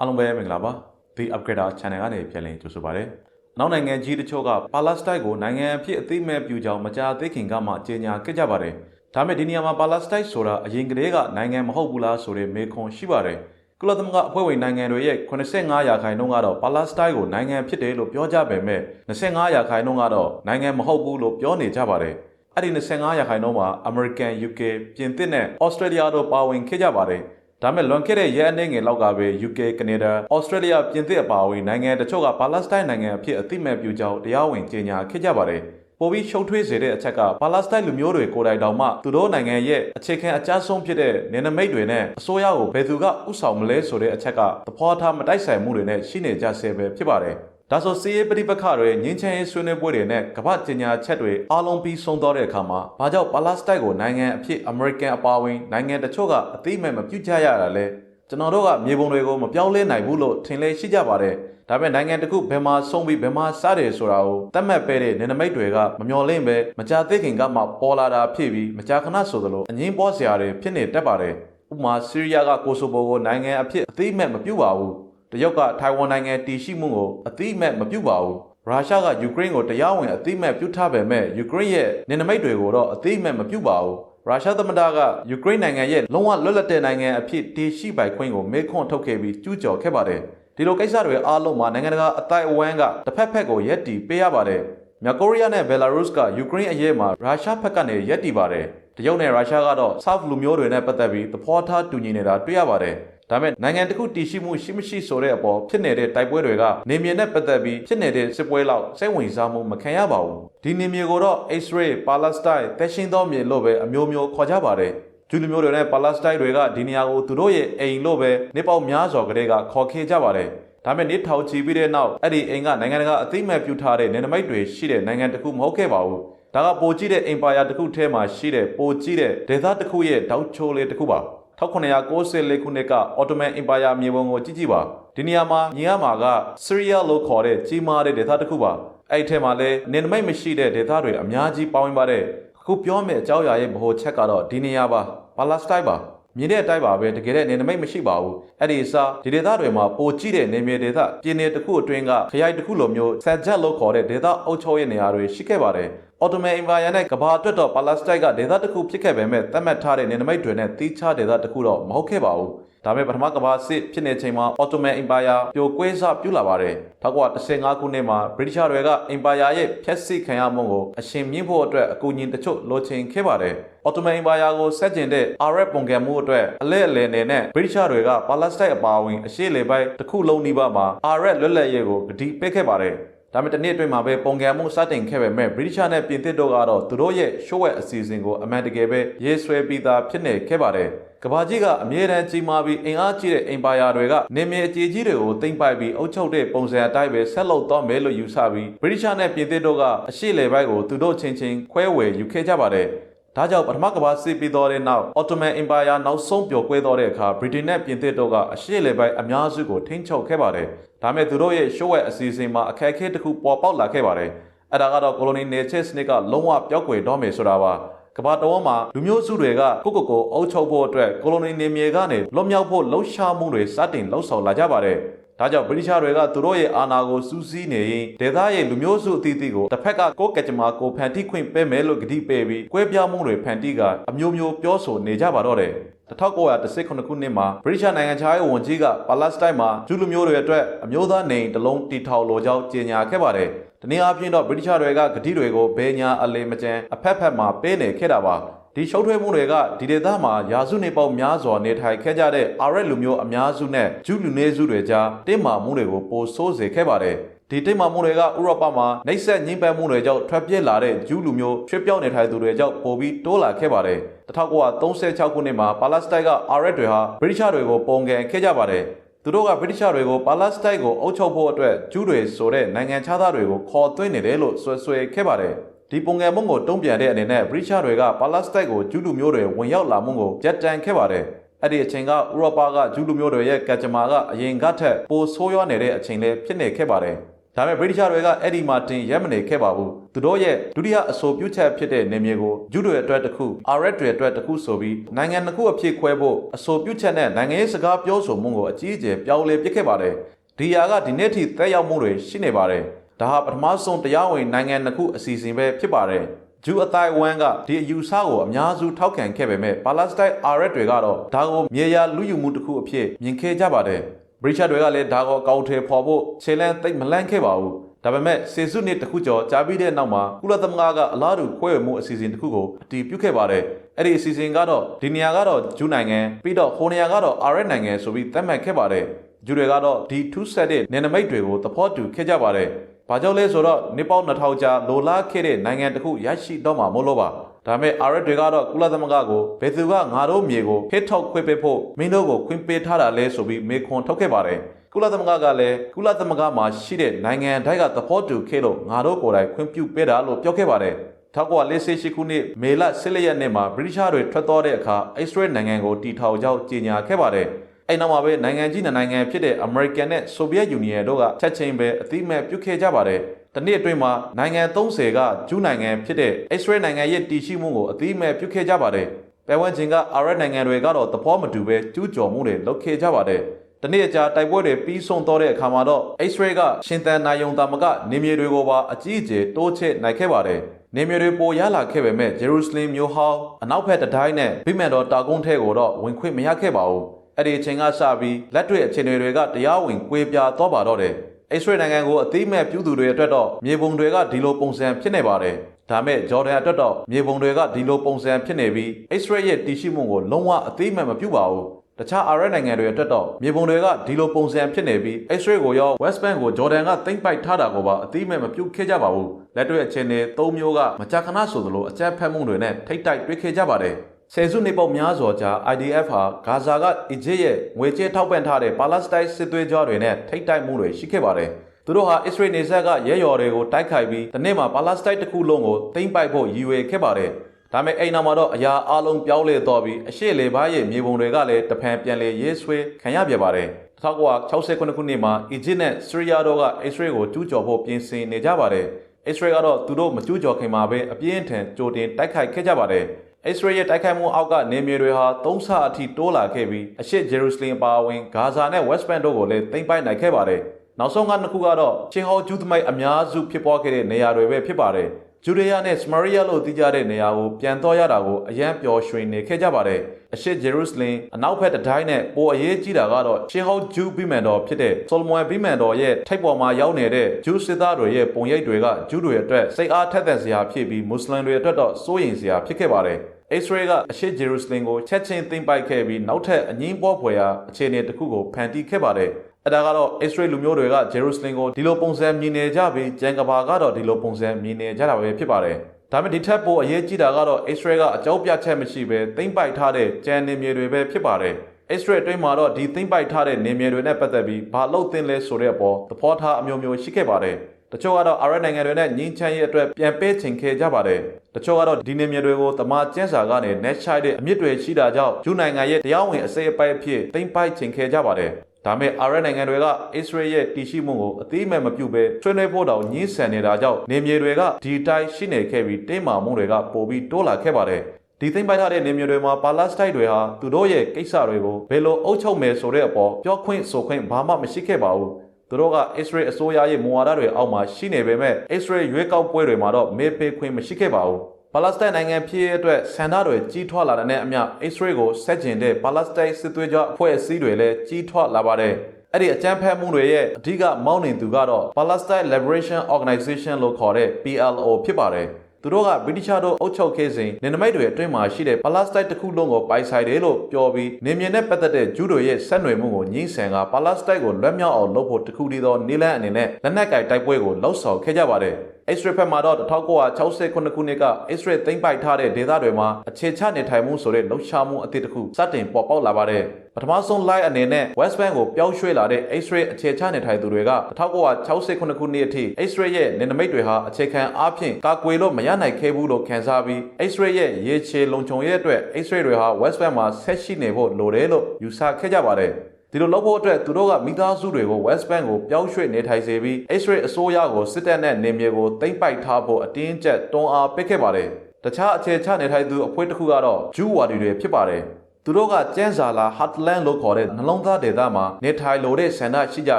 အားလုံးပဲမင်္ဂလာပါ The Upgrader Channel ကနေပြန်လည်ကြိုဆိုပါရစေ။နောက်နိုင်ငံကြီးတချို့က Palestine ကိုနိုင်ငံအဖြစ်အသိမဲ့ပြုကြောင်းမကြာသေးခင်ကမှကြေညာခဲ့ကြပါတယ်။ဒါပေမဲ့ဒီနေရာမှာ Palestine ဆိုတာအရင်ကတည်းကနိုင်ငံမဟုတ်ဘူးလားဆိုတဲ့မေးခွန်းရှိပါတယ်။ကုလသမဂ္ဂအဖွဲ့ဝင်နိုင်ငံတွေရဲ့85ရာခိုင်နှုန်းကတော့ Palestine ကိုနိုင်ငံဖြစ်တယ်လို့ပြောကြပေမဲ့25ရာခိုင်နှုန်းကတော့နိုင်ငံမဟုတ်ဘူးလို့ပြောနေကြပါတယ်။အဲ့ဒီ25ရာခိုင်နှုန်းမှာ American, UK, ပြင်သစ်နဲ့ Australia တို့ပါဝင်ခဲ့ကြပါတယ်။ ဒါမဲ့လွန်ခဲ့တဲ့ရက်အနည်းငယ်လောက်ကပဲ UK, Canada, Australia ပြင်သစ်အပါအဝင်နိုင်ငံတချို့ကပါလက်စတိုင်းနိုင်ငံအဖြစ်အသိမဲ့ပြုကြောင်းတရားဝင်ကြေညာခဲ့ကြပါတယ်။ပိုပြီးရှုပ်ထွေးစေတဲ့အချက်ကပါလက်စတိုင်းလူမျိုးတွေကိုယ်တိုင်တောင်မှသူတို့နိုင်ငံရဲ့အခြေခံအကြမ်းဆုံးဖြစ်တဲ့နယ်နိမိတ်တွေနဲ့အစိုးရကိုဘယ်သူကဥဆောင်မလဲဆိုတဲ့အချက်ကသဘောထားမတိုက်ဆိုင်မှုတွေနဲ့ရှိနေကြဆဲပဲဖြစ်ပါတယ်။ ဒါဆိုစီးရေးပဋိပက္ခတွေငင်းချမ်းရေးဆွေးနွေးပွဲတွေနဲ့ကမ္ဘာ့ကျညာချက်တွေအားလုံးပြီးဆုံးသွားတဲ့အခါမှာဘာကြောင့်ပါလက်စတိုင်းကိုနိုင်ငံအဖြစ်အမေရိကန်အပါအဝင်နိုင်ငံတချို့ကအသိမဲ့မပြုကြရတာလဲကျွန်တော်တို့ကမြေပုံတွေကိုမပြောင်းလဲနိုင်ဘူးလို့ထင်လဲရှိကြပါတယ်ဒါပေမဲ့နိုင်ငံတစ်ခုဘယ်မှာဆုံးပြီးဘယ်မှာစတယ်ဆိုတာကိုသတ်မှတ်ပေးတဲ့နယ်နိမိတ်တွေကမမျော်လင့်ပဲမကြာသေးခင်ကမှပေါ်လာတာဖြစ်ပြီးမကြာခဏဆိုသလိုအငင်းပေါ်စရာတွေဖြစ်နေတတ်ပါတယ်ဥပမာဆီးရီးယားကကိုဆိုဗိုကိုနိုင်ငံအဖြစ်အသိမဲ့မပြုပါဘူး တရုတ်ကထိုင်ဝမ်နိုင်ငံတည်ရှိမှုကိုအသိမဲ့မပြုပါဘူးရုရှားကယူကရိန်းကိုတရားဝင်အသိမဲ့ပြုထားပေမဲ့ယူကရိန်းရဲ့နယ်နိမိတ်တွေကိုတော့အသိမဲ့မပြုပါဘူးရုရှားသမ္မတကယူကရိန်းနိုင်ငံရဲ့လုံးဝလွတ်လပ်တဲ့နိုင်ငံအဖြစ်တည်ရှိပိုင်ခွင့်ကိုမေးခွန်းထုတ်ခဲ့ပြီးကျူးကျော်ခဲ့ပါတယ်ဒီလိုကိစ္စတွေအားလုံးမှာနိုင်ငံတကာအတိုင်းအဝန်းကတစ်ဖက်ဖက်ကိုရက်တီပေးရပါတယ်မြောက်ကိုရီးယားနဲ့ဘယ်လာရုစ်ကယူကရိန်းအရေးမှာရုရှားဘက်ကနေရက်တီပါတယ်တရုတ်နဲ့ရုရှားကတော့ဆောက်လူမျိုးတွေနဲ့ပတ်သက်ပြီးသဘောထားတူညီနေတာတွေ့ရပါတယ် ဒါမဲ့နိုင်ငံတစ်ခုတည်ရှိမှုရှိမရှိဆိုတဲ့အပေါ်ဖြစ်နေတဲ့တိုက်ပွဲတွေကနေမြေနဲ့ပတ်သက်ပြီးဖြစ်နေတဲ့စစ်ပွဲလောက်စိတ်ဝင်စားမှုမခံရပါဘူးဒီနေမြေကိုတော့ Israel, Palestine တက်ရှင်သောမြေလို့ပဲအမျိုးမျိုးခေါ်ကြပါတယ်ဂျူးလူမျိုးတွေနဲ့ပါလက်စတိုင်းတွေကဒီနေရာကိုသူတို့ရဲ့အိမ်လို့ပဲနေပေါက်များစွာကလေးကခေါ်ခဲ့ကြပါတယ်။ဒါပေမဲ့နေထောင်ချီပြီးတဲ့နောက်အဲ့ဒီအိမ်ကနိုင်ငံတကာအသိမဲ့ပြုထားတဲ့နယ်နိမိတ်တွေရှိတဲ့နိုင်ငံတစ်ခုမဟုတ်ခဲ့ပါဘူး။ဒါကပိုကြီးတဲ့အင်ပါယာတစ်ခုထဲမှာရှိတဲ့ပိုကြီးတဲ့ဒေသတစ်ခုရဲ့တောက်ချိုးလေးတစ်ခုပါ။ 1994ခုနှစ်ကအော်တိုမန်အင်ပါယာမြေပုံကိုကြည့်ကြည့်ပါဒီနေရာမှာညီရမှာကဆီးရီးယားလို့ခေါ်တဲ့ကြီးမားတဲ့ဒေသတစ်ခုပါအဲ့ဒီထဲမှာလည်းနေနမိတ်မရှိတဲ့ဒေသတွေအများကြီးပေါင်းပါတယ်အခုပြောမယ့်အကြောင်းအရာရဲ့ဗဟိုချက်ကတော့ဒီနေရာပါပါလက်စတိုင်းပါမြင်တဲ့အတိုင်းပါပဲတကယ်တဲ့နေနမိတ်မရှိပါဘူးအဲ့ဒီအစားဒီဒေသတွေမှာပိုကြည့်တဲ့နေမြေဒေသပြည်နယ်တစ်ခုအတွင်းကခရိုင်တစ်ခုလိုမျိုးဆန်ချက်လို့ခေါ်တဲ့ဒေသအုပ်ချုပ်ရေးနေရာတွေရှိခဲ့ပါတယ် အော်တိုမန်အင်ဗာယာနဲ့ကဘာအတွက်တော့ပါလက်စတိုင်းကဒေသတစ်ခုဖြစ်ခဲ့ပေမဲ့သတ်မှတ်ထားတဲ့နေနမိတ်တွေနဲ့တီးခြားဒေသတစ်ခုတော့မဟုတ်ခဲ့ပါဘူးဒါပေမဲ့ပထမကမ္ဘာစစ်ဖြစ်နေချိန်မှာအော်တိုမန်အင်ပါယာပြိုကွဲစပြုလာပါတယ်။1915ခုနှစ်မှာဗြိတိရှတွေကအင်ပါယာရဲ့ဖျက်ဆီးခံရမှုကိုအရှင်မြင့်ဖို့အတွက်အကူအညီတချို့လိုချင်ခဲ့ပါတယ်။အော်တိုမန်အင်ပါယာကိုဆက်ကျင်တဲ့အာရပ်ပုံကံမှုအတွက်အလဲအလဲနေနဲ့ဗြိတိရှတွေကပါလက်စတိုင်းအပါအဝင်အရှေ့လေပိုင်းတစ်ခုလုံးနီးပါးမှာအာရပ်လွတ်လပ်ရေးကိုဂတိပေးခဲ့ပါတယ်။ ဒါပေမဲ့တနေ့အတွင်းမှာပဲပုံကံမှုစတင်ခဲ့ပေမဲ့ဗြိတိရှနဲ့ပြင်သစ်တို့ကတော့သူတို့ရဲ့ရှိုးဝက်အစီအစဉ်ကိုအမှန်တကယ်ပဲရေးဆွဲပြီးသားဖြစ်နေခဲ့ပါတယ်။ကဘာကြီးကအမြဲတမ်းကြီးမားပြီးအင်အားကြီးတဲ့အင်ပါယာတွေကနေမြေအကြီးကြီးတွေကိုသိမ့်ပိုက်ပြီးအုပ်ချုပ်တဲ့ပုံစံအတိုင်းပဲဆက်လုပ်တော့မယ်လို့ယူဆပြီးဗြိတိရှနဲ့ပြင်သစ်တို့ကအရှေ့လေဘက်ကိုသူတို့ချင်းချင်းခွဲဝေယူခဲ့ကြပါတယ်။ ဒါကြောင့်ပထမကမ္ဘာစစ်ပြီးတော့တဲ့နောက်အော်တိုမန်အင်ပါယာနောက်ဆုံးပြိုကွဲတော့တဲ့အခါဗြိတိန်နဲ့ပြင်သစ်တို့ကအရှေ့လေပိုင်းအများစုကိုထိန်းချုပ်ခဲ့ပါတယ်။ဒါမဲ့သူတို့ရဲ့ရှိုးဝဲအစီအစဉ်မှာအခက်အခဲတစ်ခုပေါ်ပေါက်လာခဲ့ပါတယ်။အဲ့ဒါကတော့ကိုလိုနီနယ်ချစ်စနစ်ကလုံးဝပျောက်ကွယ်တော့မယ်ဆိုတာပါ။ကမ္ဘာတော်မှာလူမျိုးစုတွေကကိုကိုကိုအုပ်ချုပ်ဖို့အတွက်ကိုလိုနီနေမြေကနေလွတ်မြောက်ဖို့လှုပ်ရှားမှုတွေစတင်လှုပ်ဆောင်လာကြပါတယ်။ ဒါကြောင့်ဗြိတိရှတွေကသူတို့ရဲ့အာဏာကိုစူးစီးနေရင်ဒေသရဲ့လူမျိုးစုအသီးသီးကိုတစ်ဖက်ကကိုယ်ကကြမ္မာကိုဖန်တီးခွင့်ပေးမယ်လို့ကတိပေးပြီးကွဲပြားမှုတွေဖန်တီးကအမျိုးမျိုးပြောဆိုနေကြပါတော့တယ်1918ခုနှစ်မှာဗြိတိရှနိုင်ငံခြားရေးဝန်ကြီးကပါလက်စတိုင်းမှာဂျူးလူမျိုးတွေအတွက်အမျိုးသားနေတစ်လုံးတီထောင်လိုကြောင်းကြေညာခဲ့ပါတယ်။ဒီနေ့အပြင်တော့ဗြိတိရှတွေကဂတိတွေကိုဘယ်ညာအလေမကျန်အဖက်ဖက်မှာပေးနေခဲ့တာပါ။ ဒီရှုပ်ထွေးမှုတွေကဒီဒေသမှာယာစုနေပေါင်းများစွာနေထိုင်ခဲ့ကြတဲ့အာရက်လူမျိုးအများစုနဲ့ဂျူးလူနည်းစုတွေကြားတင်းမာမှုတွေကိုပိုဆိုးစေခဲ့ပါတယ်။ဒီတိတ်မှမှုတွေကဥရောပမှာနှိပ်စက်ညှဉ်းပန်းမှုတွေကြောင့်ထွက်ပြေးလာတဲ့ဂျူးလူမျိုးချွေးပြောင်းနေထိုင်သူတွေကြောင့်ပိုပြီးတိုးလာခဲ့ပါတယ်1936ခုနှစ်မှာပါလက်စတိုင်းကအာရက်တွေဟာဗြိတိရှတွေကိုပုံကန်ခဲ့ကြပါတယ်သူတို့ကဗြိတိရှတွေကိုပါလက်စတိုင်းကိုအုပ်ချုပ်ဖို့အတွက်ဂျူးတွေဆိုတဲ့နိုင်ငံခြားသားတွေကိုခေါ်သွင်းနေတယ်လို့ဆွဆွဲခဲ့ပါတယ် ဒီပုံကံမုံကိုတုံ့ပြန်တဲ့အနေနဲ့ဗြိတိရှတွေကပါလက်စတိုင်းကိုဂျူးလူမျိုးတွေဝင်ရောက်လာမှုကိုကြက်တန်ခဲ့ပါတယ်အဲ့ဒီအချိန်ကဥရောပကဂျူးလူမျိုးတွေရဲ့ကကြမာကအရင်ကထက်ပိုဆိုးရွားနေတဲ့အချိန်လေးဖြစ်နေခဲ့ပါတယ်ဒါပေမဲ့ဗြိတိရှတွေကအဲ့ဒီမှာတင်ရက်မနေခဲ့ပါဘူးသူသူတို့ရဲ့ဒုတိယအဆိုပြုချက်ဖြစ်တဲ့နေမြေကိုဂျူးတွေအတွက်တစ်ခု RS တွေအတွက်တစ်ခုဆိုပြီးနိုင်ငံတစ်ခုအဖြစ်ခွဲဖို့အဆိုပြုချက်နဲ့နိုင်ငံရေးစကားပြောဆိုမှုကိုအကြီးအကျယ်ပြောင်းလဲပစ်ခဲ့ပါတယ်ဒီအရာကဒီနေ့ထိသက်ရောက်မှုတွေရှိနေပါတယ် ဒါဟာပထမဆုံးတရားဝင်နိုင်ငံတစ်ခုအစီအစဉ်ပဲဖြစ်ပါတယ်ဂျူးအတိုင်းဝမ်ကဒီအယူဆကိုအများစုထောက်ခံခဲ့ပေမဲ့ပါလက်စတိုင်း RS တွေကတော့ဒါကိုမြေယာလူယူမှုတစ်ခုအဖြစ်မြင်ခဲ့ကြပါတယ်ဘရိချတ်တွေကလည်းဒါကိုအကောက်ထဲပေါ်ဖို့ခြေလန်းသိမ့်မလန့်ခဲ့ပါဘူးဒါပေမဲ့စေစုနှစ်တစ်ခုကျော်ကြာပြီးတဲ့နောက်မှာကုလသမဂ္ဂကအလားတူခွဲဝေမှုအစီအစဉ်တစ်ခုကိုအတည်ပြုခဲ့ပါတယ်အဲ့ဒီအစီအစဉ်ကတော့ဒီနေရာကတော့ဂျူးနိုင်ငံပြီးတော့ဟိုနေရာကတော့ RS နိုင်ငံဆိုပြီးသတ်မှတ်ခဲ့ပါတယ် ဂျူတွေကတော့ဒီထူးဆက်တဲ့နယ်နိမိတ်တွေကိုသဘောတူခဲ့ကြပါတယ်။ဘာကြောင့်လဲဆိုတော့နေပေါင်း2000ကြာလိုလားခဲ့တဲ့နိုင်ငံတစ်ခုရရှိတော့မှာမို့လို့ပါ။ဒါပေမဲ့ RS တွေကတော့ကုလသမဂ္ဂကိုဘယ်သူကငါတို့မြေကိုဖိထောက်ခွင့်ပေးဖို့မင်းတို့ကိုခွင့်ပေးထားတာလဲဆိုပြီးမေခွန်ထုတ်ခဲ့ပါတယ်။ကုလသမဂ္ဂကလည်းကုလသမဂ္ဂမှာရှိတဲ့နိုင်ငံတိုင်းကသဘောတူခဲ့လို့ငါတို့ကိုယ်တိုင်ခွင့်ပြုပေးတာလို့ပြောခဲ့ပါတယ်။ထောက်ကလေးဆေးရှိခုနှစ်မေလ14ရက်နေ့မှာဗြိတိရှတွေထွက်သွားတဲ့အခါအစ္စရေးနိုင်ငံကိုတီထောင်ကြောင်းကြေညာခဲ့ပါတယ်။ အဲ့နောက်မှာပဲနိုင်ငံကြီးနှစ်နိုင်ငံဖြစ်တဲ့အမေရိကန်နဲ့ဆိုဗီယက်ယူနီယံတို့ကချက်ချင်းပဲအတိအမဲ့ပြုတ်ခဲ့ကြပါတယ်။တနေ့အတွင်းမှာနိုင်ငံ30ကဂျူးနိုင်ငံဖြစ်တဲ့အစ္စရေးနိုင်ငံရဲ့တည်ရှိမှုကိုအတိအမဲ့ပြုတ်ခဲ့ကြပါတယ်။ပဲဝန်းချင်းကအာရပ်နိုင်ငံတွေကတော့သဘောမတူပဲကျူးကျော်မှုတွေလုပ်ခဲ့ကြပါတယ်။တနေ့အကြာတိုက်ပွဲတွေပြီးဆုံးတော့တဲ့အခါမှာတော့အစ္စရေးကရှင်သန်နိုင်ယုံတာမကနေမြေတွေကိုပါအကြီးအကျယ်တိုးချဲ့နိုင်ခဲ့ပါတယ်။နေမြေတွေပိုရလာခဲ့ပေမဲ့ဂျေရုဆလင်မြို့ဟောင်းအနောက်ဘက်တတိုင်းနဲ့ဗိမန်တော်တာကုန်းထဲကိုတော့ဝင်ခွင့်မရခဲ့ပါဘူး။ အဲ့ဒီအချိန်ကစပြီးလက်တွေ့အခြေအနေတွေကတရားဝင်ကွေပြာသွားပါတော့တယ်။အစ္စရေးနိုင်ငံကိုအသိမဲ့ပြုသူတွေအတွက်တော့မြေပုံတွေကဒီလိုပုံစံဖြစ်နေပါတယ်။ဒါမဲ့ဂျော်ဒန်အတွက်တော့မြေပုံတွေကဒီလိုပုံစံဖြစ်နေပြီးအစ္စရေးရဲ့တည်ရှိမှုကိုလုံးဝအသိမဲ့မပြုပါဘူး။တခြားအာရပ်နိုင်ငံတွေအတွက်တော့မြေပုံတွေကဒီလိုပုံစံဖြစ်နေပြီး X-ray ကိုရော West Bank ကိုဂျော်ဒန်ကသိမ့်ပိုက်ထားတာကိုပါအသိမဲ့မပြုတ်ခဲ့ကြပါဘူးလက်တွေ့အခြေအနေ၃မျိုးကမကြာခဏဆိုသလိုအကြမ်းဖက်မှုတွေနဲ့ထိတ်တိုက်တွေ့ခဲ့ကြပါတယ် ဆယ်စုနှစ်ပေါင်းများစွာကြာ IDF ဟာဂါဇာကအီဂျစ်ရဲ့ငွေကြေးထောက်ပံ့ထားတဲ့ပါလက်စတိုင်းစစ်သွေးကြွတွေနဲ့ထိတ်တိုက်မှုတွေရှိခဲ့ပါတယ်သူတို့ဟာအစ္စရေးနေဆက်ကရဲရော်တွေကိုတိုက်ခိုက်ပြီးတနေ့မှာပါလက်စတိုင်းတစ်ခုလုံးကိုသိမ်းပိုက်ဖို့ရည်ရွယ်ခဲ့ပါတယ်ဒါပေမဲ့အိမ်နာမှာတော့အရာအလုံးပြောင်းလဲသွားပြီးအရှိလေဘားရဲ့မြေပုံတွေကလည်းတဖန်ပြန်လေရေးဆွဲခံရပြပါတယ်1969ခုနှစ်မှာအီဂျစ်နဲ့ဆီးရီးယားတို့ကအစ္စရေးကိုကျူးကျော်ဖို့ပြင်ဆင်နေကြပါတယ်အစ္စရေးကတော့သူတို့မကျူးကျော်ခင်မှာပဲအပြင်းထန်ကြိုတင်တိုက်ခိုက်ခဲ့ကြပါတယ် အစ္စရေးရဲ့တိုက်ခိုက်မှုအောက်ကနေမြေတွေဟာသုံးဆအထိတိုးလာခဲ့ပြီးအရှေ့ဂျေရုဆလင်အပါအဝင်ဂါဇာနဲ့ဝက်စ်ဘန်တို့ကိုလည်းသိမ်းပိုက်နိုင်ခဲ့ပါတယ်နောက်ဆုံးကနှစ်ခုကတော့ချင်းဟောဂျူးသမိုင်းအများစုဖြစ်ပွားခဲ့တဲ့နေရာတွေပဲဖြစ်ပါတယ် ဂျူဒေးယားနဲ့စမာရီယာလို့သိကြတဲ့နေရာကိုပြန်တော့ရတာကိုအရန်ပျော်ရွှင်နေခဲ့ကြပါတယ်။အရှေ့ဂျေရုဆလင်အနောက်ဘက်တတိုင်းနဲ့ပိုအရေးကြီးတာကတော့ရှေးဟောင်းဂျူးဗိမန်တော်ဖြစ်တဲ့ဆိုလမွန်ဗိမန်တော်ရဲ့ထိပ်ပေါ်မှာရောက်နေတဲ့ဂျူးစစ်သားတွေရဲ့ပုံရိပ်တွေကဂျူးတွေအတွက်စိတ်အားထက်သန်စရာဖြစ်ပြီးမွတ်စလင်တွေအတွက်တော့စိုးရိမ်စရာဖြစ်ခဲ့ပါတယ်။အစ္စရေးကအရှေ့ဂျေရုဆလင်ကိုချက်ချင်းသိမ်းပိုက်ခဲ့ပြီးနောက်ထပ်အငင်းပွားဖွယ်ရာအခြေအနေတစ်ခုကိုဖန်တီးခဲ့ပါတယ်။ အဲဒါကတော့ Israel လူမျိုးတွေကဂျေရုဆလင်ကိုဒီလိုပုံစံမြင်နေကြပြီးကျန်ကဘာကတော့ဒီလိုပုံစံမြင်နေကြတာပဲဖြစ်ပါတယ်။ဒါပေမဲ့ဒီထက်ပိုအရေးကြီးတာကတော့ Israel ကအကြောင်းပြချက်မရှိဘဲသိမ့်ပိုက်ထားတဲ့ကြံနေမြေတွေပဲဖြစ်ပါတယ်။ Israel အတွင်းမှာတော့ဒီသိမ့်ပိုက်ထားတဲ့နေမြေတွေနဲ့ပတ်သက်ပြီးဘာလို့သင်လဲဆိုတဲ့အပေါ်သဘောထားအမျိုးမျိုးရှိခဲ့ပါတယ်။တချို့ကတော့အာရပ်နိုင်ငံတွေနဲ့ငင်းချမ်းရေးအတွက်ပြန်ပေးချင်ခဲ့ကြပါတယ်။တချို့ကတော့ဒီနေမြေတွေကိုတမန်ကျန်းစာကနေ net ချိုက်တဲ့အမြင့်တွေရှိတာကြောင့်ဂျူးနိုင်ငံရဲ့တရားဝင်အစိပ်အပိုက်အဖြစ်သိမ့်ပိုက်ချင်ခဲ့ကြပါတယ်။ ဒါမဲ့အာရပ်နိုင်ငံတွေက အစ္စရေးရဲ့တည်ရှိမှုကိုအသေးမဲ့မပြုတ်ပဲဆွေးနွေးဖို့တောင်ညှင်းဆန်နေတာကြောင့်နေမြေတွေကဒီတိုင်းရှိနေခဲ့ပြီးတင်းမာမှုတွေကပိုပြီးတိုးလာခဲ့ပါတယ်ဒီသိမ့်ပိုက်ထားတဲ့နေမြေတွေမှာပါလက်စတိုင်းတွေဟာသူတို့ရဲ့ကိစ္စတွေကိုဘယ်လိုအုပ်ချုပ်မယ်ဆိုတဲ့အပေါ်ပြောခွင့်ဆိုခွင့်ဘာမှမရှိခဲ့ပါဘူးသူတို့ကအစ္စရေးအစိုးရရဲ့မူဝါဒတွေအောက်မှာရှိနေပေမဲ့အစ္စရေးရွေးကောက်ပွဲတွေမှာတော့မေးပေးခွင့်မရှိခဲ့ပါဘူး ပါလက်စတိုင်းနိုင်ငံဖြစ်ရဲ့အတွက်ဆန္ဒတွေကြီးထွားလာတဲ့အမျှအစ္စရေးကိုဆက်ကျင်တဲ့ပါလက်စတိုင်းစစ်သွေးကြွအဖွဲ့အစည်းတွေလည်းကြီးထွားလာပါတယ်။အဲ့ဒီအကြမ်းဖက်မှုတွေရဲ့အဓိကမောင်းနှင်သူကတော့ Palestine Liberation Organization လို့ခေါ်တဲ့ PLO ဖြစ်ပါတယ်။သူတို့ကဗြိတိရှတို့အုပ်ချုပ်ခဲ့စဉ်နေနမိတ်တွေအတွင်းမှာရှိတဲ့ Palestine တစ်ခုလုံးကိုပိုင်ဆိုင်တယ်လို့ပြောပြီးနေမြင်နဲ့ပတ်သက်တဲ့ဂျူးတွေရဲ့ဆက်နွယ်မှုကိုညှိဆန်က Palestine ကိုလွတ်မြောက်အောင်လုပ်ဖို့တခုတည်းသောနေလန်းအနေနဲ့လက်နက်ကိုင်တိုက်ပွဲကိုလှုပ်ဆောင်ခဲ့ကြပါတယ်။ Israel ဘက်မှာတော့1968ခုနှစ်က Israel သိမ်းပိုက်ထားတဲ့ဒေသတွေမှာအခြေချနေထိုင်မှုဆိုတဲ့လှုပ်ရှားမှုအသစ်တစ်ခုစတင်ပေါ်ပေါက်လာပါတယ်။ပထမဆုံး line အနေနဲ့ West Bank ကိုပြောင်းရွှေ့လာတဲ့ Israel အခြေချနေထိုင်သူတွေက1968ခုနှစ်အထိ Israel ရဲ့နေနမိတ်တွေဟာအခြေခံအားဖြင့်ကာကွယ်လို့မရနိုင်ခဲ့ဘူးလို့ခန်းစားပြီး Israel ရဲ့ရေချေလုံခြုံရေးအတွက် Israel တွေဟာ West Bank မှာဆက်ရှိနေဖို့လိုတယ်လို့ယူဆခဲ့ကြပါတယ်။ ဒီလိုလုပ်ဖို့အတွက်သူတို့ကမိသားစုတွေကို West Bank ကိုပြောင်းရွှေ့နေထိုင်စေပြီး Israel အစိုးရကိုစစ်တပ်နဲ့နေမြေကိုသိမ်းပိုက်ထားဖို့အတင်းကျပ်တွန်းအားပေးခဲ့ပါတယ်တခြားအခြေချနေထိုင်သူအဖွဲ့တစ်ခုကတော့ဂျူးဝါဒီတွေဖြစ်ပါတယ်သူတို့ကကျန်းစာလာ Heartland လို့ခေါ်တဲ့နှလုံးသားဒေသမှာနေထိုင်လိုတဲ့ဆန္ဒရှိကြ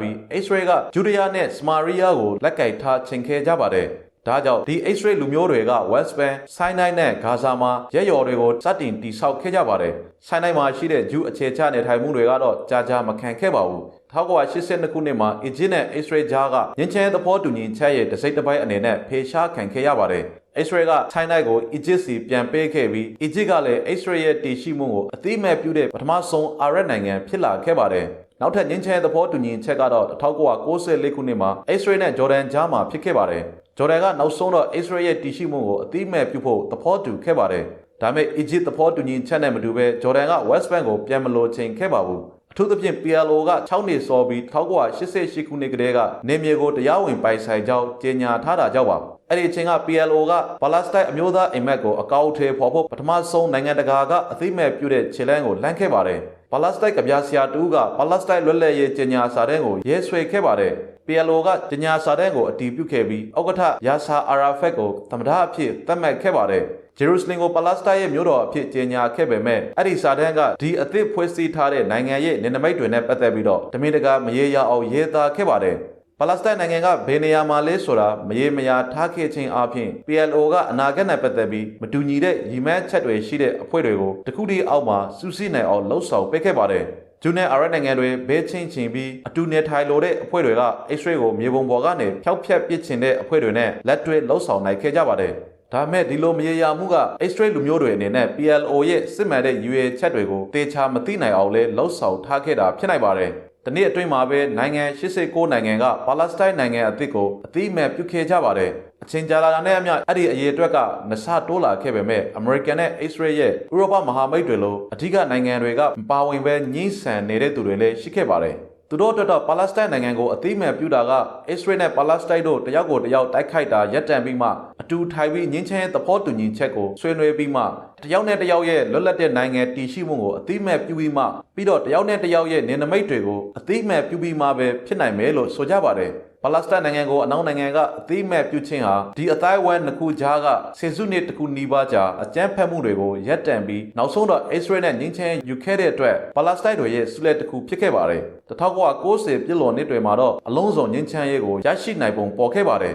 ပြီး Israel ကဂျူဒယာနဲ့စမာရီယာကိုလက်ကင်ထားချိန်ခဲကြပါတယ်။ ဒါကြောင့်ဒီ Israel လူမျိုးတွေက West Bank, Sinai နဲ့ဂါဇာမှာရဲရော်တွေကိုစတင်တိဆောက်ခဲ့ကြပါတယ်။ Sinai မှာရှိတဲ့ဂျူးအခြေချနေထိုင်မှုတွေကတော့ကြာကြာမခံခဲ့ပါဘူး။1982ခုနှစ်မှာအီဂျစ်နဲ့ Israel ကြားကငင်းချဲသဘောတူညီချက်ရဲ့တစ်စိတ်တစ်ပိုင်းအနေနဲ့ဖေရှားခံခဲ့ရပါတယ်။ Israel က China ကို Egypt စီပြန်ပေးခဲ့ပြီး Egypt ကလည်း Israel ရဲ့တည်ရှိမှုကိုအသိအမဲ့ပြုတဲ့ပထမဆုံးအာရပ်နိုင်ငံဖြစ်လာခဲ့ပါတယ်။နောက်ထပ်ငင်းချဲသဘောတူညီချက်ကတော့1994ခုနှစ်မှာ Israel နဲ့ Jordan ကြားမှာဖြစ်ခဲ့ပါတယ်။ Jordan ကနောက်ဆုံးတော့ Israel ရဲ့တည်ရှိမှုကိုအသိအမဲ့ပြုဖို့သဘောတူခဲ့ပါတယ်။ဒါပေမဲ့ Egypt သဘောတူညီချက်နဲ့မတူဘဲ Jordan က West Bank ကိုပြန်မလို့ချိန်ခဲ့ပါဘူး။အထူးသဖြင့် PLO က6နှစ်စောပြီး1988ခုနှစ်ကတည်းကနေမြေကိုတရားဝင်ပိုင်ဆိုင်ကြောင်းကြေညာထားတာကြောင့်ပါအဲ့ဒီအချိန်က PLO ကပါလက်စတိုင်းအမျိုးသားအိမ်မက်ကိုအကောက်အထည်ဖော်ဖို့ပထမဆုံးနိုင်ငံတကာကအသိမဲ့ပြုတဲ့ခြေလှမ်းကိုလမ်းခဲ့ပါတယ်ပါလက်စတိုင်းကဗျာဆရာတူကပါလက်စတိုင်းလွတ်လပ်ရေးကြေညာစာတမ်းကိုရဲဆွဲခဲ့ပါတယ် PLO ကကြေညာစာတမ်းကိုအတည်ပြုခဲ့ပြီးဥက္ကဋ္ဌယာဆာအာရာဖက်ကိုသမ္မတအဖြစ်သတ်မှတ်ခဲ့ပါတယ်ဂျေရုဆလင်ကိုပါလက်စတိုင်းရဲ့မြို့တော်အဖြစ်ကြေညာခဲ့ပေမဲ့အဲ့ဒီစာတမ်းကဒီအသစ်ဖွဲ့စည်းထားတဲ့နိုင်ငံရဲ့နေနမိတ်တွေနဲ့ပတ်သက်ပြီးတော့တမင်တကာမရေရအောင်ရေးသားခဲ့ပါတယ်ပါလက်စတိုင်းနိုင်ငံကဘယ်နေရာမှာလဲဆိုတာမရေမရာထားခဲ့ခြင်းအပြင် PLO ကအနာဂတ်နဲ့ပတ်သက်ပြီးမတူညီတဲ့ရည်မှန်းချက်တွေရှိတဲ့အဖွဲ့တွေကိုတခုတည်းအောက်မှာစူးစိနိုင်အောင်လှုံ့ဆော်ပေးခဲ့ပါတယ် ဂျူနဲ့အာရပ်နိုင်ငံတွေဘဲချင်းချင်းပြီးအတူနေထိုင်လိုတဲ့အဖွဲ့တွေက X-ray ကိုမြေပုံပေါ်ကနေဖျောက်ဖျက်ပစ်ချင်တဲ့အဖွဲ့တွေနဲ့လက်တွဲလှုပ်ဆောင်နိုင်ခဲ့ကြပါတယ်။ဒါမဲ့ဒီလိုမရေရာမှုက X-ray လူမျိုးတွေအနေနဲ့ PLO ရဲ့စစ်မှန်တဲ့ရွေချက်တွေကိုတေချာမသိနိုင်အောင်လဲလှုပ်ဆောင်ထားခဲ့တာဖြစ်နိုင်ပါတယ်။ဒီနေ့အတွင်းမှာပဲနိုင်ငံ89နိုင်ငံကပါလက်စတိုင်းနိုင်ငံအသစ်ကိုအသိအမဲ့ပြုခဲ့ကြပါတယ်။ အချင်းကြာလာတာနဲ့အမျှအဲ့ဒီအရေးအတွက်ကနဆတိုးလာခဲ့ပေမဲ့ American နဲ့ Israel ရဲ့ဥရောပမဟာမိတ်တွေလိုအထူးကနိုင်ငံတွေကမပါဝင်ပဲညှိဆန်နေတဲ့သူတွေလည်းရှိခဲ့ပါတယ်။သူတို့အတွက်တော့ပါလက်စတိုင်းနိုင်ငံကိုအသိအမဲ့ပြုတာက Israel နဲ့ပါလက်စတိုင်းတို့တယောက်ကိုတယောက်တိုက်ခိုက်တာရပ်တန့်ပြီးမှအတူထိုင်ပြီးငင်းချဲသဘောတူညီချက်ကိုဆွေးနွေးပြီးမှတယောက်နဲ့တယောက်ရဲ့လွတ်လပ်တဲ့နိုင်ငံတည်ရှိမှုကိုအသိအမဲ့ပြုပြီးမှပြီးတော့တယောက်နဲ့တယောက်ရဲ့နေနမိတ်တွေကိုအသိအမဲ့ပြုပြီးမှပဲဖြစ်နိုင်မယ်လို့ဆိုကြပါတယ် ပါလက်စတိုင်းနိုင်ငံကိုအနောက်နိုင်ငံကအသိအမဲ့ပြုခြင်းဟာဒီအတိုင်းဝမ်နှစ်ခုကြားကဆင်စုနှစ်တစ်ခုနီးပါးကြာအကြမ်းဖက်မှုတွေကိုရပ်တန့်ပြီးနောက်ဆုံးတော့ Israel နဲ့ငင်းချဲယူခဲ့တဲ့အတွက်ပါလက်စတိုင်းတွေရဲ့ဆုလက်တစ်ခုဖြစ်ခဲ့ပါတယ်1990ပြည့်လွန်နှစ်တွေမှာတော့အလုံးစုံငင်းချမ်းရေးကိုရရှိနိုင်ပုံပေါ်ခဲ့ပါတယ်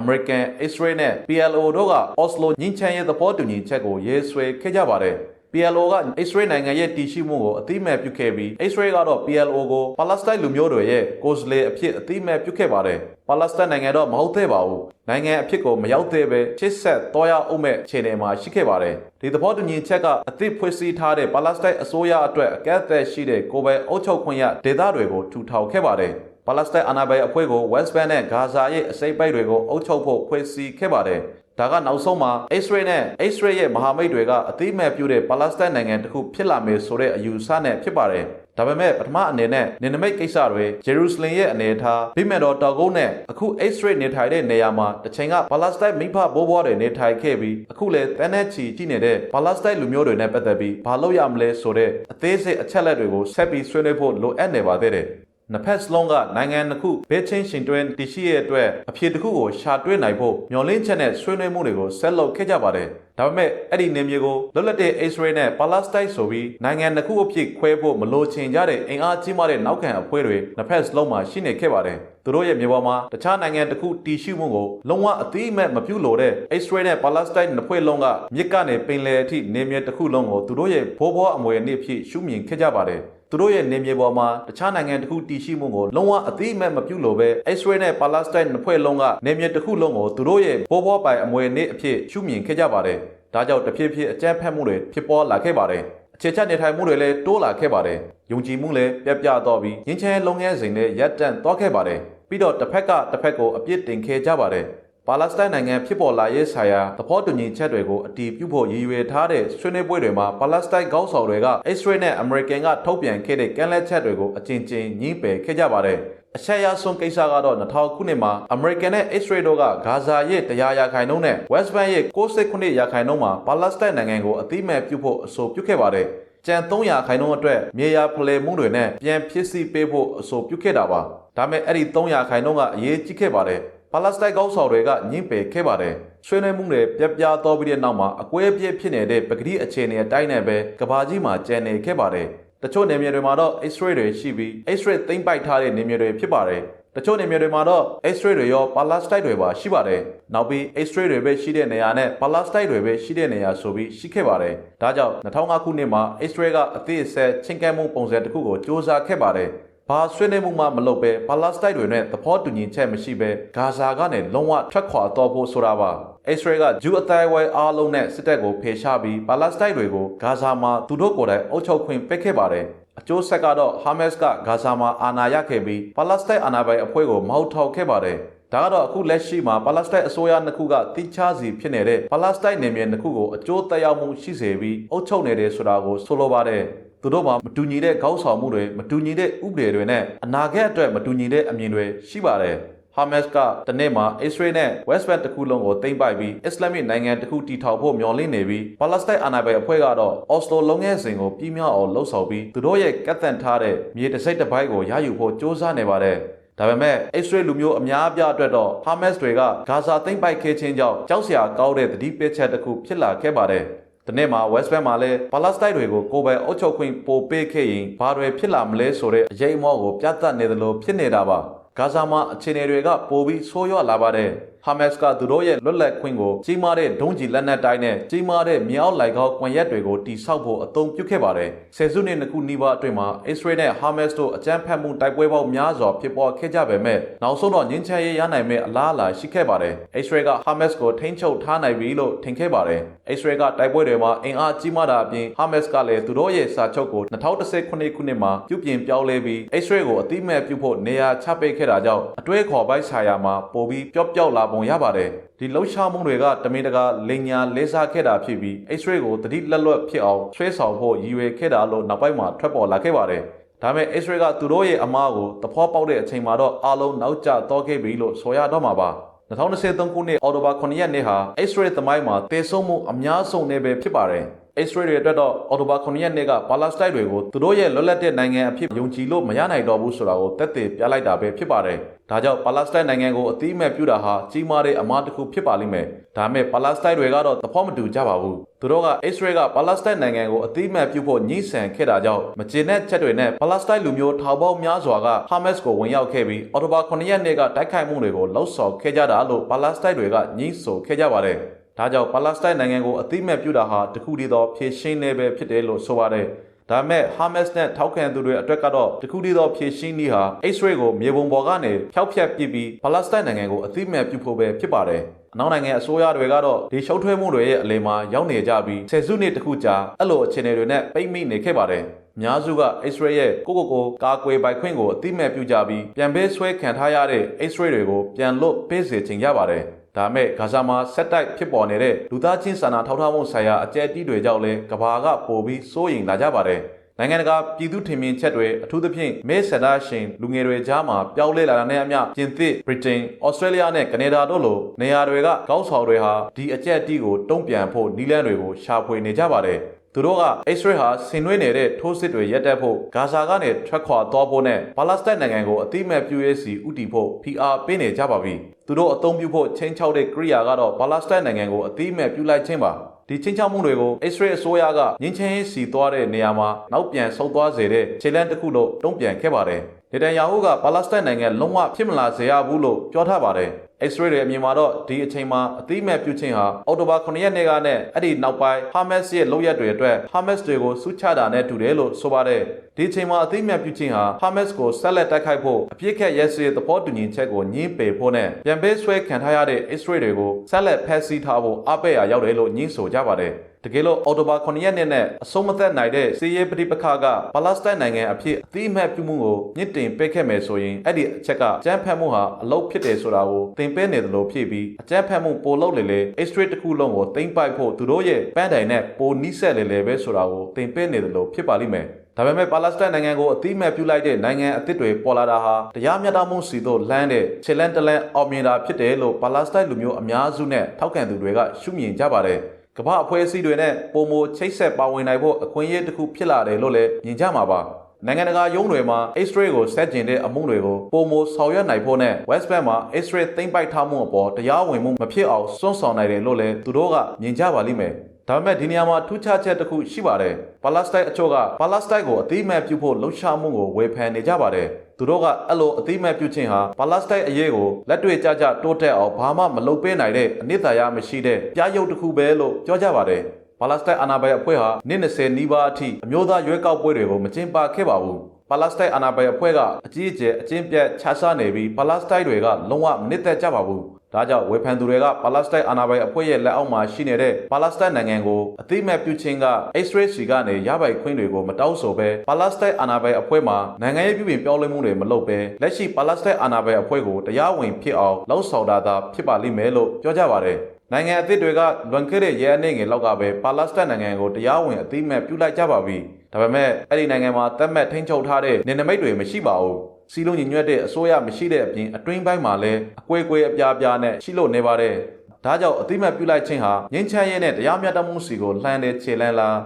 American, Israel နဲ့ PLO တို့က Oslo ညှိချမ်းရေးသဘောတူညီချက်ကိုရေးဆွဲခဲ့ကြပါတယ်။ PLO က Israel နိုင်ငံရဲ့တည်ရှိမှုကိုအသိအမဲ့ပြုခဲ့ပြီး Israel ကတော့ PLO ကို Palestine လူမျိုးတွေရဲ့ကိုယ်စားလှယ်အဖြစ်အသိအမဲ့ပြုခဲ့ပါတယ်။ Palestine နိုင်ငံတော့မဟုတ်သေးပါဘူး။နိုင်ငံအဖြစ်ကိုမရောက်သေးပဲချစ်ဆက်တော်ရအောင်မဲ့ခြေနေမှာရှိခဲ့ပါတယ်။ဒီသဘောတူညီချက်ကအသစ်ဖွဲ့စည်းထားတဲ့ Palestine အစိုးရအတွက်အကန့်အသတ်ရှိတဲ့ကိုယ်ပိုင်အုပ်ချုပ်ခွင့်ရဒေသတွေကိုထူထောင်ခဲ့ပါတယ်။ပါလက်စတိုင်းအာဏာပိုင်အဖွဲ့ကို West Bank နဲ့ဂါဇာရဲ့အစိပ်ပိုက်တွေကိုအုပ်ချုပ်ဖို့ဖွဲ့စည်းခဲ့ပါတယ်။ ဒါကနောက်ဆုံးမှာ Israel နဲ့ Israel ရဲ့မဟာမိတ်တွေကအသိအမဲ့ပြုတဲ့ပါလက်စတိုင်းနိုင်ငံတစ်ခုဖြစ်လာမယ်ဆိုတဲ့အယူဆနဲ့ဖြစ်ပါတယ်။ဒါပေမဲ့ပထမအနေနဲ့နေနမိတ်ကိစ္စတွေဂျေရုဆလင်ရဲ့အနေအထားဗိမန်တော်တောက်ကုန်းနဲ့အခု Israel နေထိုင်တဲ့နေရာမှာတစ်ချိန်ကပါလက်စတိုင်းမိဖဘိုးဘွားတွေနေထိုင်ခဲ့ပြီးအခုလည်းတန်းနဲ့ချီကြည့်နေတဲ့ပါလက်စတိုင်းလူမျိုးတွေနဲ့ပတ်သက်ပြီးဘာလုပ်ရမလဲဆိုတဲ့အသေးစိတ်အချက်လက်တွေကိုဆက်ပြီးဆွေးနွေးဖို့လိုအပ်နေပါသေးတယ်။ နှစ်ဖက်စလုံးကနိုင်ငံတစ်ခုဘဲချင်းရှင်တွဲတရှိရဲ့အတွက်အဖြစ်တစ်ခုကိုရှာတွေ့နိုင်ဖို့မျှော်လင့်ချက်နဲ့ဆွေးနွေးမှုတွေကိုဆက်လုပ်ခဲ့ကြပါတယ်။ဒါပေမဲ့အဲ့ဒီနေမြေကိုလွတ်လပ်တဲ့ Israel နဲ့ Palestine ဆိုပြီးနိုင်ငံတစ်ခုအဖြစ်ခွဲဖို့မလိုချင်ကြတဲ့အင်အားကြီးမားတဲ့နောက်ခံအဖွဲ့တွေနှစ်ဖက်စလုံးမှာရှိနေခဲ့ပါတယ်။သူတို့ရဲ့မြေပေါ်မှာတခြားနိုင်ငံတစ်ခုတည်ရှိမှုကိုလုံးဝအသိအမဲ့မပြုလို့တဲ့ Israel နဲ့ Palestine နှစ်ဖွဲ့လုံးကမြစ်ကနေပင်လယ်အထိနေမြေတစ်ခုလုံးကိုသူတို့ရဲ့ဘိုးဘွားအမွေအနှစ်ဖြစ်ရှုမြင်ခဲ့ကြပါတယ်။ သူတို့ရဲ့နေမြေပေါ်မှာတခြားနိုင်ငံတစ်ခုတည်ရှိမှုကိုလုံးဝအသိအမဲ့မပြုလို့ပဲ Israel နဲ့ Palestine နှစ်ဖွဲ့လုံးကနေမြေတစ်ခုလုံးကိုသူတို့ရဲ့ဘိုးဘွားပိုင်အမွေအနှစ်အဖြစ်ရှုမြင်ခဲ့ကြပါတယ်။ဒါကြောင့်တဖြည်းဖြည်းအကြမ်းဖက်မှုတွေဖြစ်ပေါ်လာခဲ့ပါတယ်။အခြေချနေထိုင်မှုတွေလည်းတိုးလာခဲ့ပါတယ်။ယုံကြည်မှုလည်းပြတ်ပြတော့ပြီးရင်းချဲလုံငန်းစဉ်နဲ့ရပ်တန့်သွားခဲ့ပါတယ်။ပြီးတော့တစ်ဖက်ကတစ်ဖက်ကိုအပြစ်တင်ခဲ့ကြပါတယ်။ ပါလက်စတိုင်းနိုင်ငံဖြစ်ပေါ်လာရေးဆိုင်ရာသဘောတူညီချက်တွေကိုအတည်ပြုဖို့ရည်ရွယ်ထားတဲ့ဆွေးနွေးပွဲတွေမှာပါလက်စတိုင်းခေါင်းဆောင်တွေက Israel နဲ့ American ကထုတ်ပြန်ခဲ့တဲ့ကမ်းလှမ်းချက်တွေကိုအကြင်ကြင်ညှိပယ်ခဲ့ကြပါတယ်။အချက်အရဆုံးကိစ္စကတော့2000ခုနှစ်မှာ American နဲ့ Israel တို့ကဂါဇာရဲ့တရားရာခိုင်နှုန်းနဲ့ West Bank ရဲ့69ရာခိုင်နှုန်းမှာပါလက်စတိုင်းနိုင်ငံကိုအသိမဲ့ပြုဖို့အဆိုပြုခဲ့ပါတယ်။ကြံ300ခိုင်နှုန်းအတွက်မြေယာဖလှယ်မှုတွေနဲ့ပြန်ဖြစ်စီပေးဖို့အဆိုပြုခဲ့တာပါဒါပေမဲ့အဲ့ဒီ300ခိုင်နှုန်းကအရေးကြီးခဲ့ပါတယ် ပါလက်စတိုင်းကောက်ဆောင်တွေကညှင်းပယ်ခဲ့ပါတယ်ဆွေးနွေးမှုတွေပြပြတော်ပြီးတဲ့နောက်မှာအကွဲအပြဲဖြစ်နေတဲ့ပဂတိအခြေအနေအတိုင်းနဲ့ပဲကဘာကြီးမှာကျန်နေခဲ့ပါတယ်တချို့နေမြေတွေမှာတော့ X-ray တွေရှိပြီး X-ray သိမ့်ပိုက်ထားတဲ့နေမြေတွေဖြစ်ပါတယ်တချို့နေမြေတွေမှာတော့ X-ray တွေရော Palastite တွေပါရှိပါတယ်။နောက်ပြီး X-ray တွေပဲရှိတဲ့နေရာနဲ့ Palastite တွေပဲရှိတဲ့နေရာဆိုပြီးရှိခဲ့ပါတယ်။ဒါကြောင့်2005ခုနှစ်မှာ X-ray ကအသည့်အဆက်ချင်းကဲမှုပုံစံတစ်ခုကိုစ조사ခဲ့ပါတယ်။ ဘာဆွေးနွေးမှုမှမလုပ်ပဲ Palastite တွေနဲ့သဘောတူညီချက်မရှိပဲဂါဇာကနေလုံးဝထွက်ခွာတော့ဖို့ဆိုတာပါ။ X-ray ကဂျူးအတိုင်းဝိုင်းအားလုံးနဲ့စစ်တပ်ကိုဖယ်ရှားပြီး Palastite တွေကိုဂါဇာမှာသူတို့ကိုယ်တိုင်အုပ်ချုပ်ခွင့်ပေးခဲ့ပါတယ်။အကျိုးဆက်ကတော့ဟာမတ်စ်ကဂါဇာမှာအာဏာရခဲ့ပြီးပါလက်စတိုင်းအာဏာပိုင်အဖွဲ့ကိုမဟုတ်ထောက်ခဲ့ပါတယ်။ဒါကတော့အခုလက်ရှိမှာပါလက်စတိုင်းအစိုးရနှစ်ခုကတိကျစီဖြစ်နေတဲ့ပါလက်စတိုင်းနေမြေနှစ်ခုကိုအကျိုးသက်ရောက်မှုရှိစေပြီးအုပ်ချုပ်နေတယ်ဆိုတာကိုဆိုလိုပါတယ်။ သူတို့မှာမတူညီတဲ့ခေါင်းဆောင်မှုတွေမတူညီတဲ့ဥပဒေတွေနဲ့အနာဂတ်အတွက်မတူညီတဲ့အမြင်တွေရှိပါတယ်။ဟာမတ်စ်ကတနေ့မှာအစ္စရေးနဲ့ West Bank တစ်ခုလုံးကိုသိမ်းပိုက်ပြီးအစ္စလာမစ်နိုင်ငံတစ်ခုတည်ထောင်ဖို့မျှော်လင့်နေပြီးပါလက်စတိုင်းအာဏာပိုင်အဖွဲ့ကတော့အော်စလိုလုံငယ်စဉ်ကိုပြည်မြောက်အောင်လှုံ့ဆော်ပြီးသူတို့ရဲ့ကတ်သန့်ထားတဲ့မြေတစ်စိတ်တစ်ပိုင်းကိုရယူဖို့စ조사နေပါတယ်ဒါပေမဲ့အစ္စရေးလူမျိုးအများအပြားအတွက်တော့ဟာမတ်စ်တွေကဂါဇာသိမ်းပိုက်ခဲ့ခြင်းကြောင့်ကြောက်စရာကောင်းတဲ့သတိပေးချက်တစ်ခုဖြစ်လာခဲ့ပါတယ် ဒီနေ့မှာ West Bank မှာလည်းပါလက်စတိုင်းတွေကိုကိုယ်ပိုင်အုပ်ချုပ်ခွင့်ပိုပေးခဲ့ရင်ဘာတွေဖြစ်လာမလဲဆိုတဲ့အရေးအမောကိုပြသနေတယ်လို့ဖြစ်နေတာပါဂါဇာမှာအခြေအနေတွေကပိုပြီးဆိုးရွားလာပါတယ်ဟာမတ်စ်ကသူတို့ရဲ့လွတ်လပ်ခွင့်ကိုကြီးမားတဲ့ဒုံးကျည်လက်နက်တိုင်းနဲ့ကြီးမားတဲ့မြေအောက်လိုက်ကောက်ကွန်ရက်တွေကိုတိစောက်ဖို့အသုံးပြုခဲ့ပါတယ်ဆယ်စုနှစ်နှစ်ခုနီးပါးအတွင်းမှာအစ္စရေးနဲ့ဟာမတ်စ်တို့အကြမ်းဖက်မှုတိုက်ပွဲပေါင်းများစွာဖြစ်ပေါ်ခဲ့ကြပေမဲ့နောက်ဆုံးတော့ငြင်းချမ်းရေးရနိုင်မဲ့အလားအလာရှိခဲ့ပါတယ်အစ္စရေးကဟာမတ်စ်ကိုထိန်းချုပ်ထားနိုင်ပြီလို့ထင်ခဲ့ပါတယ်အစ္စရေးကတိုက်ပွဲတွေမှာအင်အားကြီးမားတာအပြင်ဟာမတ်စ်ကလည်းသူတို့ရဲ့စာချုပ်ကို2019ခုနှစ်မှာပြုပြင်ပြောင်းလဲပြီးအစ္စရေးကိုအတိမဲ့ပြုဖို့နေရာချပေးခဲ့တာကြောင့်အတွဲခေါ်ပိုက်ဆာယာမှာပိုပြီးပျော့ပျောက်လာပုံရပါတယ်ဒီလှုပ်ရှားမှုတွေကတမင်တကာလိန်ညာလဲစားခဲ့တာဖြစ်ပြီး X-ray ကိုတတိလက်လွတ်ဖြစ်အောင်ဆွဲဆောင်ဖို့ရည်ရွယ်ခဲ့တာလို့နောက်ပိုင်းမှာထွက်ပေါ်လာခဲ့ပါတယ်။ဒါပေမဲ့ X-ray ကသူတို့ရဲ့အမားကိုသဖောပေါက်တဲ့အချိန်မှာတော့အလုံးနောက်ကျတော့ခဲ့ပြီလို့ဆိုရတော့မှာပါ။2023ခုနှစ်အော်တိုဘာ9ရက်နေ့ဟာ X-ray သမိုင်းမှာတည်ဆုံမှုအများဆုံးနေ့ပဲဖြစ်ပါတယ်။ X-ray တွေအတွက်တော့အော်တိုဘာ9ရက်နေ့ကပါလက်စတိုင်းတွေကိုသူတို့ရဲ့လွတ်လပ်တဲ့နိုင်ငံအဖြစ်ယုံကြည်လို့မရနိုင်တော့ဘူးဆိုတာကိုတက်သေးပြလိုက်တာပဲဖြစ်ပါတယ်။ဒါကြောင့်ပါလက်စတိုင်းနိုင်ငံကိုအတိအမဲ့ပြုတာဟာကြီးမားတဲ့အမားတစ်ခုဖြစ်ပါလိမ့်မယ်။ဒါပေမဲ့ပါလက်စတိုင်းတွေကတော့သဘောမတူကြပါဘူး။သူတို့က Israel ကပါလက်စတိုင်းနိုင်ငံကိုအတိအမဲ့ပြုဖို့ညှိဆန်ခဲ့တာကြောင့်မကျေနပ်ချက်တွေနဲ့ပါလက်စတိုင်းလူမျိုးထောင်ပေါင်းများစွာကဟာမတ်စ်ကိုဝင်ရောက်ခဲ့ပြီးအော်တိုဘာ9ရက်နေ့ကတိုက်ခိုက်မှုတွေကိုလှုပ်ဆော်ခဲ့ကြတာလို့ပါလက်စတိုင်းတွေကညှိဆိုခဲ့ကြပါတယ်။ ဒါကြောင့်ပါလက်စတိုင်းနိုင်ငံကိုအတိအမဲ့ပြုတာဟာတခုတည်းသောဖြည့်ရှင်းနေပဲဖြစ်တယ်လို့ဆိုပါတယ်။ဒါမဲ့ဟာမတ်စ်နဲ့ထောက်ခံသူတွေအတွက်ကတော့တခုတည်းသောဖြည့်ရှင်းနည်းဟာအစ္စရေးကိုမြေပုံပေါ်ကနေဖျောက်ဖျက်ပစ်ပြီးပါလက်စတိုင်းနိုင်ငံကိုအတိအမဲ့ပြုဖို့ပဲဖြစ်ပါတယ်။အနောက်နိုင်ငံအစိုးရတွေကတော့ဒီရှုပ်ထွေးမှုတွေရဲ့အလယ်မှာရောက်နေကြပြီးဆယ်စုနှစ်တခုကြာအဲ့လိုအခြေအနေတွေနဲ့ပိတ်မိနေခဲ့ပါတယ်။အများစုကအစ္စရေးရဲ့ကိုကိုကိုကာကွယ်ပိုက်ခွင့်ကိုအတိမဲ့ပြုကြပြီးပြန်ပေးဆွဲခံထားရတဲ့အစ္စရေးတွေကိုပြန်လွတ်ပေးစေချင်ကြပါတယ်။ ဒါမဲ့ဂါဇာမှာဆက်တိုက်ဖြစ်ပေါ်နေတဲ့လူသားချင်းစာနာထောက်ထားမှုဆိုင်ရာအကြက်အတီးတွေကြောင့်လည်းကဘာကပိုပြီးစိုးရိမ်လာကြပါတယ်။နိုင်ငံတကာပြည်သူထင်မြင်ချက်တွေအထူးသဖြင့်မဲဆန္ဒရှင်လူငယ်တွေကြားမှာပြောင်းလဲလာတာနဲ့အမျှပြင်သစ်၊ဗြိတိန်၊ဩစတြေးလျနဲ့ကနေဒါတို့လိုနေရာတွေကကောက်ဆောင်တွေဟာဒီအကြက်အတီးကိုတုံ့ပြန်ဖို့နီးလန်းတွေကိုရှာဖွေနေကြပါတယ်။ သူတို့ကအစ္စရေးဟာဆင်နွှဲနေတဲ့ထိုးစစ်တွေရပ်တန့်ဖို့ဂါဇာကနေထွက်ခွာသွားဖို့နဲ့ပါလက်စတိုင်းနိုင်ငံကိုအတိအမဲ့ပြုရေးစီဥတီဖို့ဖိအားပေးနေကြပါပြီ။သူတို့အသုံးပြုဖို့ချင်းချောက်တဲ့ကိရိယာကတော့ပါလက်စတိုင်းနိုင်ငံကိုအတိအမဲ့ပြုလိုက်ခြင်းပါ။ဒီချင်းချောက်မှုတွေကိုအစ္စရေးအစိုးရကငင်းချင်းရေးစီသွားတဲ့နေရာမှာနောက်ပြန်ဆုတ်သွားစေတဲ့ခြေလှမ်းတစ်ခုလို့တုံ့ပြန်ခဲ့ပါတယ်။နေတန်ယာဟုကပါလက်စတိုင်းနိုင်ငံလုံးဝဖြစ်မလာစေရဘူးလို့ပြောထားပါတယ်။ X-ray တွေအမြင်မှာတော့ဒီအချိန်မှာအသိမဲ့ပြုခြင်းဟာအော်တိုဘာ9ရက်နေ့ကနဲ့အဲ့ဒီနောက်ပိုင်း Hamas ရဲ့လုပ်ရက်တွေအတွက် Hamas တွေကိုစုချတာနဲ့တူတယ်လို့ဆိုပါတယ်ဒီအချိန်မှာအသိမဲ့ပြုခြင်းဟာ Hamas ကိုဆက်လက်တိုက်ခိုက်ဖို့အပြစ်ခတ်ရဲစေသဘောတူညီချက်ကိုညှင်းပယ်ဖို့နဲ့ပြန်ပေးဆွဲခံထားရတဲ့ X-ray တွေကိုဆက်လက်ဖက်ဆီးထားဖို့အပိတ်အရောက်တယ်လို့ညှင်းဆိုကြပါတယ် တကယ်လို့အော်တိုဘာ9ရက်နေ့နဲ့အဆုံးမသက်နိုင်တဲ့စီးရဲပဋိပက္ခကပါလက်စတိုင်းနိုင်ငံအဖြစ်အသိအမှတ်ပြုမှုကိုမြင့်တင်ပေးခဲ့မယ်ဆိုရင်အဲ့ဒီအချက်ကကြမ်းဖက်မှုဟာအလုတ်ဖြစ်တယ်ဆိုတာကိုသင်ပေးနေတယ်လို့ဖြစ်ပြီးအကြမ်းဖက်မှုပိုလုပ်လေလေ X-ray တစ်ခုလုံးကိုတင်ပိုက်ဖို့သူတို့ရဲ့ပန်းတိုင်နဲ့ပိုနီးဆက်လေလေပဲဆိုတာကိုသင်ပေးနေတယ်လို့ဖြစ်ပါလိမ့်မယ်ဒါပေမဲ့ပါလက်စတိုင်းနိုင်ငံကိုအတိအမဲ့ပြုလိုက်တဲ့နိုင်ငံအသစ်တွေပေါ်လာတာဟာတရားမျှတမှုစီတို့လှမ်းတဲ့ခြေလန်းတလန်းအောင်မြင်တာဖြစ်တယ်လို့ပါလက်စတိုင်းလူမျိုးအများစုနဲ့ထောက်ခံသူတွေကရှုမြင်ကြပါတယ် ကမ္ဘာအဖွဲ့အစည်းတွေနဲ့ပုံမချိတ်ဆက်ပါဝင်နိုင်ဖို့အခွင့်အရေးတစ်ခုဖြစ်လာတယ်လို့လည်းမြင်ကြမှာပါနိုင်ငံတကာရုံးတွေမှာ X-ray ကိုဆက်ကျင်တဲ့အမှုတွေကိုပုံမဆောင်ရွက်နိုင်ဖို့နဲ့ West Bank မှာ X-ray သိမ့်ပိုက်ထားမှုအပေါ်တရားဝင်မှုမဖြစ်အောင်စွန့်ဆောင်နိုင်တယ်လို့လည်းသူတို့ကမြင်ကြပါလိမ့်မယ် ဒါပေမဲ့ဒီနေရာမှာထူးခြားချက်တစ်ခုရှိပါတယ်။ပါလက်စတိုင်းအချို့ကပါလက်စတိုင်းကိုအသိအမှတ်ပြုဖို့လှုံ့ဆော်မှုကိုဝေဖန်နေကြပါတယ်။သူတို့ကအဲ့လိုအသိအမှတ်ပြုခြင်းဟာပါလက်စတိုင်းအရေးကိုလက်တွေ့ကြကြတိုးတက်အောင်ဘာမှမလုပ်ပေးနိုင်တဲ့အနစ်သာရမရှိတဲ့ပြားရုပ်တစ်ခုပဲလို့ပြောကြပါတယ်။ပါလက်စတိုင်းအာဏာပိုင်အဖွဲ့ဟာနှစ်20နီးပါးအထိအမျိုးသားရွေးကောက်ပွဲတွေကိုမကျင်းပခဲ့ပါဘူး။ပါလက်စတိုင်းအာဏာပိုင်အဖွဲ့ကအကြီးအကျယ်အကျဉ်းပြတ်ခြားစားနေပြီးပါလက်စတိုင်းတွေကလုံးဝမနစ်သက်ကြပါဘူး။ ဒါကြောင့်ဝေဖန်သူတွေကပါလက်စတိုင်းအာဏာပိုင်အဖွဲ့ရဲ့လက်အောက်မှာရှိနေတဲ့ပါလက်စတိုင်းနိုင်ငံကိုအသိမဲ့ပြုခြင်းက X-ray စီကနေရပိုင်ခွင့်တွေကိုမတောင်းဆိုဘဲပါလက်စတိုင်းအာဏာပိုင်အဖွဲ့မှာနိုင်ငံရေးပြုပြင်ပြောင်းလဲမှုတွေမလုပ်ဘဲလက်ရှိပါလက်စတိုင်းအာဏာပိုင်အဖွဲ့ကိုတရားဝင်ဖြစ်အောင်လှုံ့ဆော်တာသာဖြစ်ပါလိမ့်မယ်လို့ပြောကြပါတယ်။နိုင်ငံအသစ်တွေကလွန်ခဲ့တဲ့ရဲအနေငယ်လောက်ကပဲပါလက်စတိုင်းနိုင်ငံကိုတရားဝင်အသိမဲ့ပြုလိုက်ကြပါပြီ။ဒါပေမဲ့အဲ့ဒီနိုင်ငံမှာတတ်မှတ်ထိန်းချုပ်ထားတဲ့နေနမိတ်တွေမရှိပါဘူး။ စီလုံးညီညွတ်တဲ့အစိုးရမရှိတဲ့အပြင်အတွင်းပိုင်းမှာလည်းအကွဲကွဲအပြားပြားနဲ့ရှိလို့နေပါတယ်။ဒါကြောင့်အသိမဲ့ပြုလိုက်ခြင်းဟာငင်းချမ်းရဲနဲ့တရားမျှတမှုစီကိုလှမ်းတဲ့ခြေလန်းလား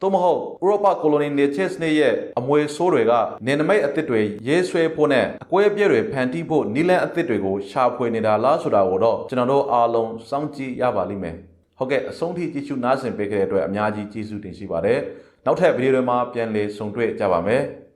သို့မဟုတ်ဥရောပကိုလိုနီနေချက်စနေရဲ့အမွေဆိုးတွေကနေနမိတ်အသစ်တွေရေးဆွဲဖို့နဲ့အကွဲအပြဲတွေဖန်တီးဖို့နီလန်အသစ်တွေကိုရှာဖွေနေတာလားဆိုတာကိုတော့ကျွန်တော်တို့အားလုံးစောင့်ကြည့်ရပါလိမ့်မယ်။ဟုတ်ကဲ့အဆုံးထိကြည့်ရှုနားဆင်ပေးခဲ့တဲ့အတွက်အများကြီးကျေးဇူးတင်ရှိပါတယ်။နောက်ထပ်ဗီဒီယိုတွေမှာပြန်လည်ဆုံတွေ့ကြပါမယ်။